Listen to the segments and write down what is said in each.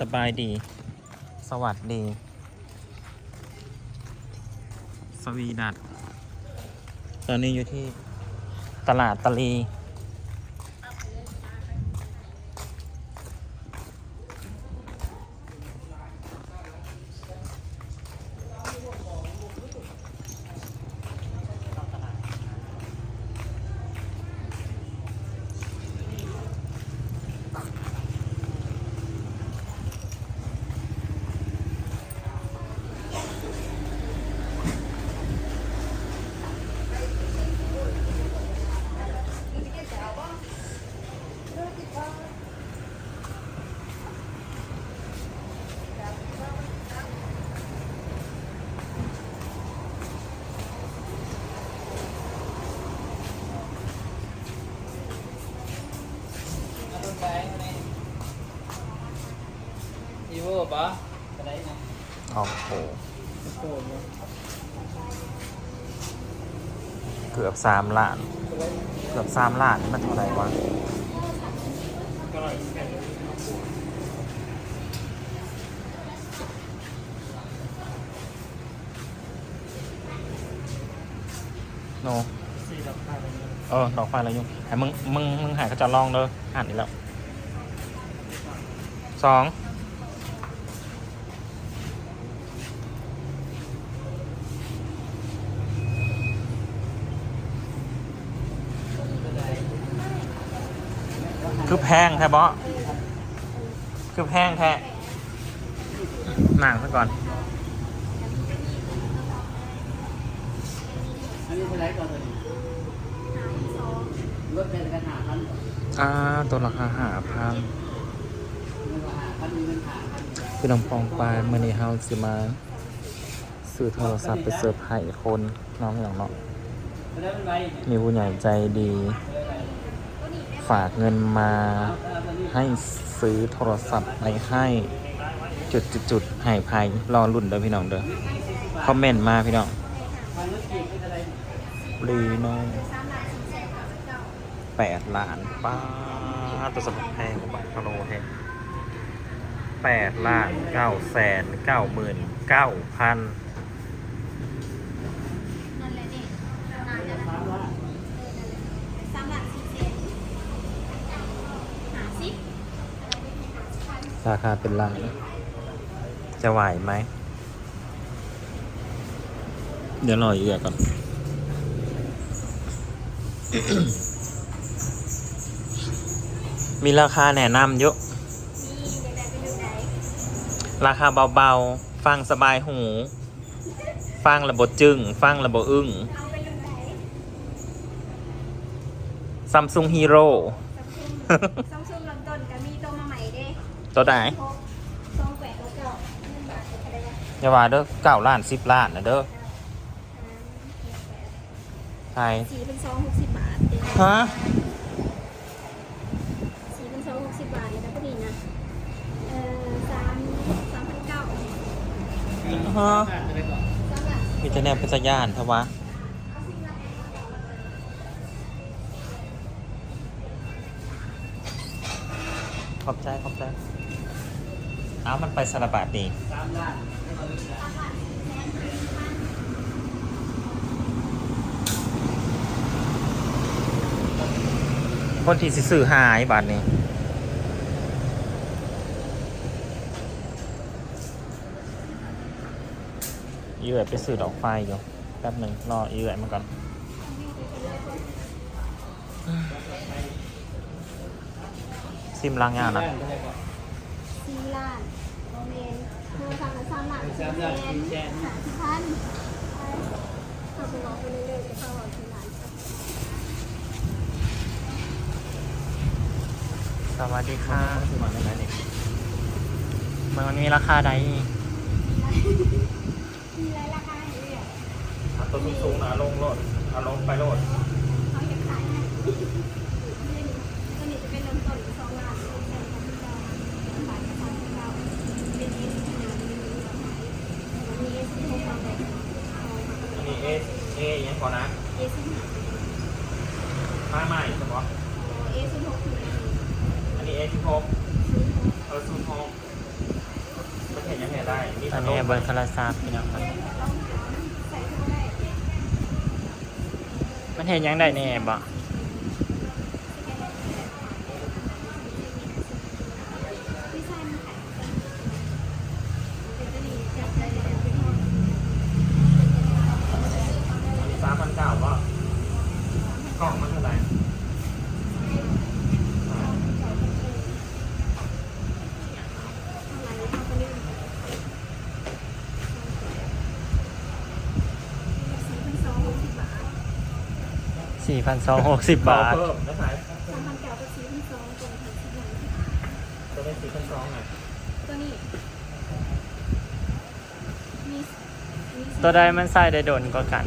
สบายดี สวัสดี สวีดัตตอนนี้อยู่ที่ตลาดตะลี อีโวปะอะไรนะ โอ้โห โอ้โห เกือบ สามล้าน เกือบสามล้านนี่มันเท่าไหร่วะโนสี่ดอเออดอกไฟอะไรยุ่งไอ้มึง มึง มึงหายเขาจะลองเด้ออ่านอีกแล้วสอง คือแพงแท้บอคือแพงแท้หนังซะก่อนอันนี้เป็นไรก่อน รถเป็นกระถางพันอ่า ตัวราคาหาพันเงินหลังินหาพันคือน้องปองปลายมื่อนี้เฮาสิมาซื้อโทรศัพท์ไปเสิร์ฟให้คนน้องอย่างเนาะแล้วเป็นไรมีผู้ใหญ่ใจดี ฝากเงินมาให้ซื้อโทรศัพท์ไปให้จุดจุดจุดๆๆให้ภัยรอรุ่นเด้อพี่น้องเด้อคอมเมนต์มาพี่น้องรีนอะไรรีโนแปดล้านป้าดตัวสมัครแพงกว่าบัตรคาโลแพงแปดล้านเก้าแสนเก้าหมื่นเก้าพัน ราคาเป็นล้าน จะไหวไหม เดี๋ยวรออีกเดี๋ยวก่อน มีราคาแนะนำเยอะนี่เดี๋ยวได้ไปดูไหนราคาเบาๆ ฟังสบายหู ฟังระบบจึง ฟังระบบอึ้งเอาไปดูไหนซัมซุงฮีโร่ ตัวไหนพกซองแปดแล้วก็หนึ่งบาทอะไรวะอย่าว่าเด้อเก้าล้านสิบล้านนะเด้อไทยสี่เป็นซองหกสิบบาทเองฮะสี่เป็นซองหกสิบบาทเลยนะพอดีนะเอ่อสามสามพันเก้าฮะอะไรก่อนสามหลักมีแต่แนวเป็นสยานทวะขอบใจ ขอบใจ อ้าวมันไปสารบาดดีคนที่สิซื้อหายบาทนี้อีเอ๋ยไปซื้อดอกไฟอยู่แป๊บหนึ่งรออีเอ๋ยมาก่อนซิมล้างงานนะ สี่ล้านโรงเรียน โทรศัพท์ละสามหลักสี่แสนสามสิบพันเอาไปรอไปเรื่อยๆจะเข้าออกที่ร้านสวัสดีค่ะสวัสดีนี่มันมีราคาใดมีอะไรราคาให้เลือกตัวสูงๆนะลงโลดเอาลงไปโลด ป้ายใหม่ใช่ปะเอซูทอมอันนี้เอสิทอกเออศูนย์หกมันเห็นยังไงได้นี่ตอนนี้เบอร์คาราซ่ท์พี่น้องครับมันเห็นยังได้เนี่ยบ่ สี่พันสองหกสิบบาทสี่พันสองหกสิบบาท เพิ่มได้ไหมสามพันเก้ากับสี่พันสองตัวพันสิบหนึ่งตัวได้สี่พันสองอะตัวนี้มีมีตัวใดมันใส่ได้โดนก็กัน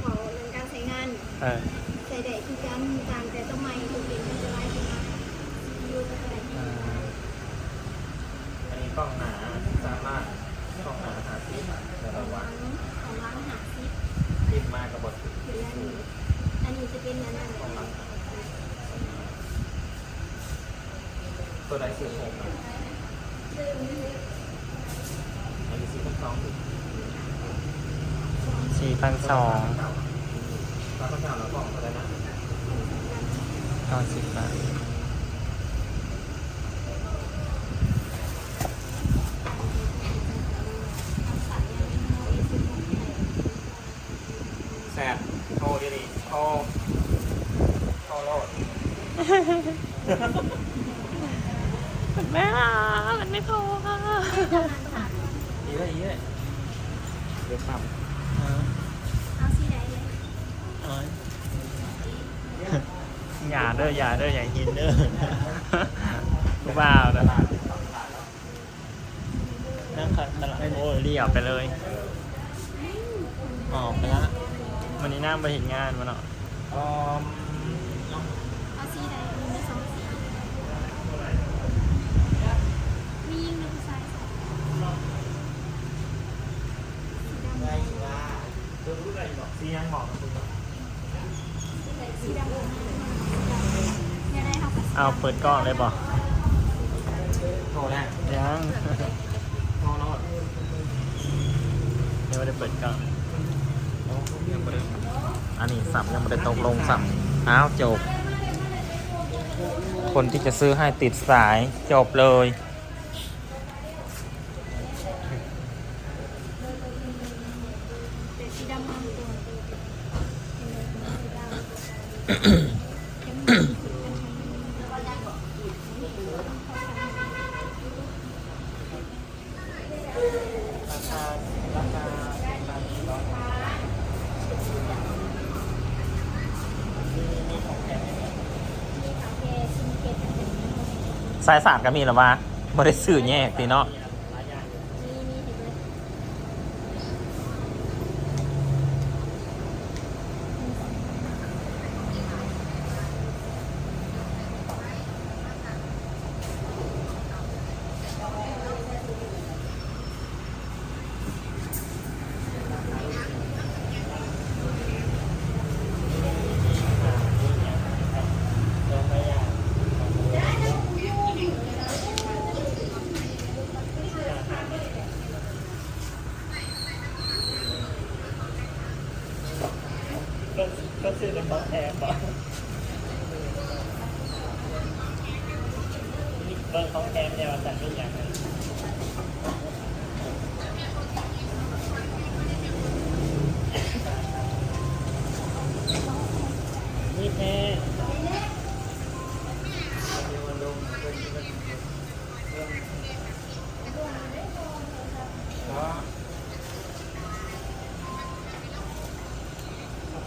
เขาเรื่องการใช้งาน เออ ใส่ได้คือการต่างแต่ต้นไม้ถูกเป็นมันจะไล่ขึ้นมาอยู่กับอะไร อ่าอันนี้กล้องหนาสามารถกล้องหนาหาซิแต่ละวัน ของร้านอาหารซิป พิมพ์มากกับบท คืออันนี้อันนี้จะเป็นอันนั้น ของหลัง ตัวใดสี่หกอันนี้สี่พันสองสี่พันสองสามพันเก้าแล้วกล้องตัวใดนะเก้าสิบบาทแซดโทรดีดีโทรโทรโลด แม่มันไม่พอค่ะเยดีเลยเดี๋ยวปรับเอาสีใดเลยอย่าเด้ออย่าเด้ออย่าหินเด้อกูบ้าวนะนั่งขัดตลาดโอ้ยเรียบไปเลยออกไปละวันนี้นั่งไปเห็นงานมาเนาะ อ๋อ เอาสีใดมีสองสีมียิงหนึ่งสายสอง สีดำซียังบอกกับคุณเนาะสีดำอย่าได้เขาก็สีดำเอาเปิดกล้องเลยบ่โทรแล้วยังโทรโลดยังไม่ได้เปิดกล้องยังไม่ได้อันนี้สับยังไม่ได้ตกลงสับอ้าวจบ คนที่จะซื้อให้ติดสายจบเลย แต่สีดำมันตัว โอเคซิมเก็ตมีสายสาดก็มีหรอวะไม่ได้สื่อแยกตีเนาะ ก็ก็ซื้อเป็นของแท้ป่ะเบอร์ของแท้เนี่ยมาสั่งทุกอย่างเล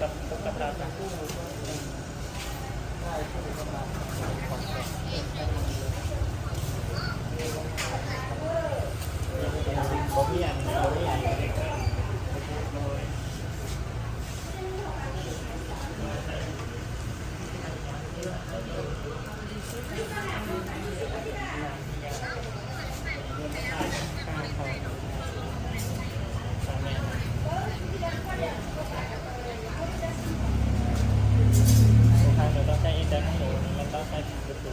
กับกับเราจะคู่ผมมีอย่างอย่างทุกครั้งเราต้องใช้อินเทอร์เน็ตมันต้องใช้ประตู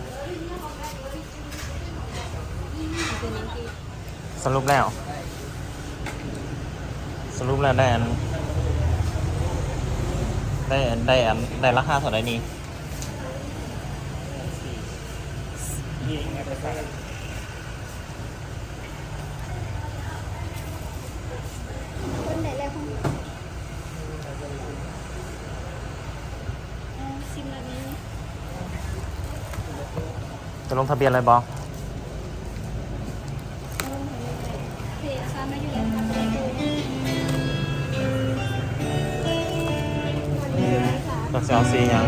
เป็นยังไง สรุปแล้ว สรุปแล้วได้อันได้อันได้อันได้ราคาเท่าไหร่นี่ยิงไงภาษาคนไหนแล้วของเอาซิมแบบนี้จะลงทะเบียนอะไรบอเดูวันนี้อยู่ไหนคะตัวเซลซียัง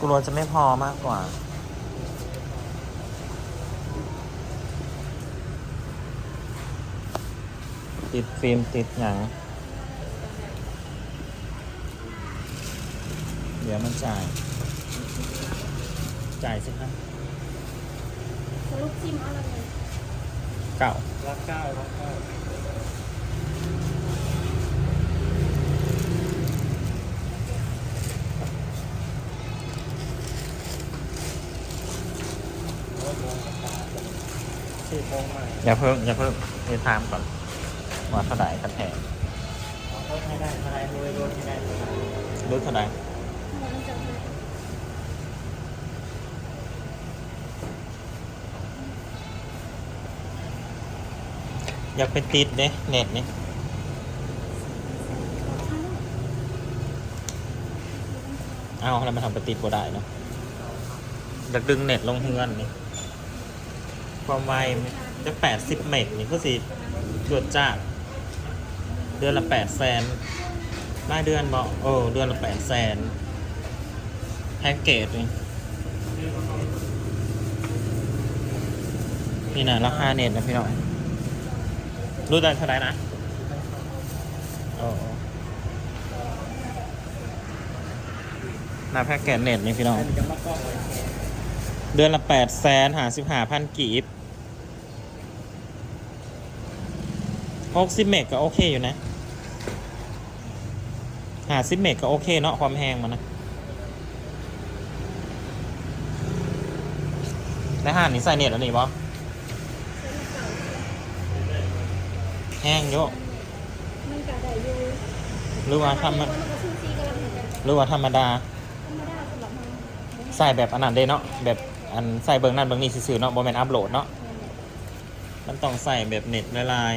กลัวจะไม่พอมากกว่า ติดฟิล์มติดอย่างเดี๋ยวมันจ่าย จ่ายสิครับสรุปซิมเอาอะไรเลยเก่ารักเก้ารักเก้า สี่โมงใหม่ อย่าเพิ่งอย่าเพิ่งเรียนถามก่อนว่าเท่าไหร่กันแทนรถให้ได้เท่าไหรรวยรถให้ได้เท่าไหรรู้เท่าไหร่อยากเป็นติดเด้เน็ตนี่เอาแล้วมาทำไปติดบ่ได้เนาะอยากดึงเน็ตลงเฮือนนี่ความไว จะแปดสิบเมกนี่ก็สิตรวจจ้าเดือนละแปดแสนรายเดือนบอกโอ้เดือนละแปดแสนแพ็กเกจนี่นี่นะราคาเน็ตนะพี่น้องรู้ได้เท่าไหร่นะโอ้หน้าแพ็กเกจเน็ตนี่พี่น้อง เดือนละแปดแสนหาสิบหาพันกีบ หกสิบเมกก็โอเคอยู่นะ หาสิบเมกก็โอเคเนาะความแห้งมันนะในห้างนี้ใส่เน็ตแล้วนี่บอแห้งเยอะมันกะได้อยู่หรือว่าธรรมมันก็ชื่อซีกำลังเหมือนกันหรือว่าธรรมดา ใส่แบบอันนั้นเด้เนาะแบบอันใส่เบิงนั่นเบิงนี่ซื่อๆเนาะบอแมนอัพโหลดเนาะมันต้องใส่แบบเน็ตละลาย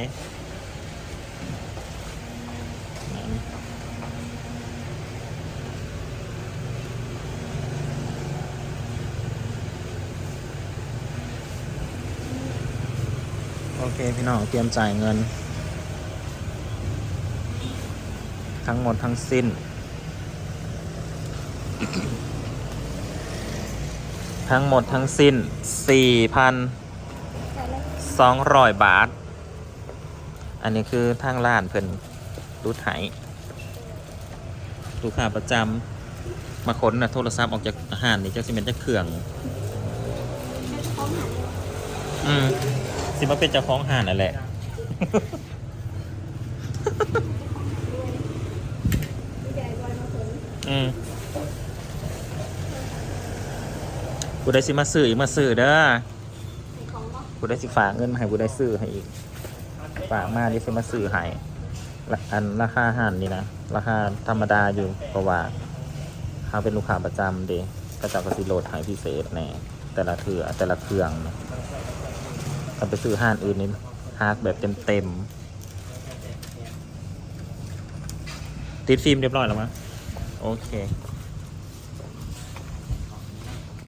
อเคพี่น้องเตรียมจ่ายเงิน ทั้งหมดทั้งสิ้น ทั้งหมดทั้งสิ้น 4,200 บาท อันนี้คือทางร้านเพิ่นรูดไถลูกค้าประจำมาค้นนะโทรศัพท์ออกจากอาหารนี่จะสิเป็นจะเครื่อง อืม สิมาเป็นเจ้าของห้านนั่นแหละ อืมกูได้สิมาซื้ออีกมาซื้อเด้อในของเนาะกูได้สิฝากเงินมาให้กูได้ซื้อให้อีก ฝากมาดิสิมาซื้อให้ละอันราคาอาหารนี่นะ ราคาธรรมดาอยู่เพราะว่าเขาเป็นลูกค้าประจำเด้ก็จะกระสิโหลดให้พิเศษแน่แต่ละเถือแต่ละเครื่องนะ ถ้าไปซื้อห้านอื่นนี่ฮากแบบเต็มๆติดฟิล์มเรียบร้อยแล้วมั้ยโอเค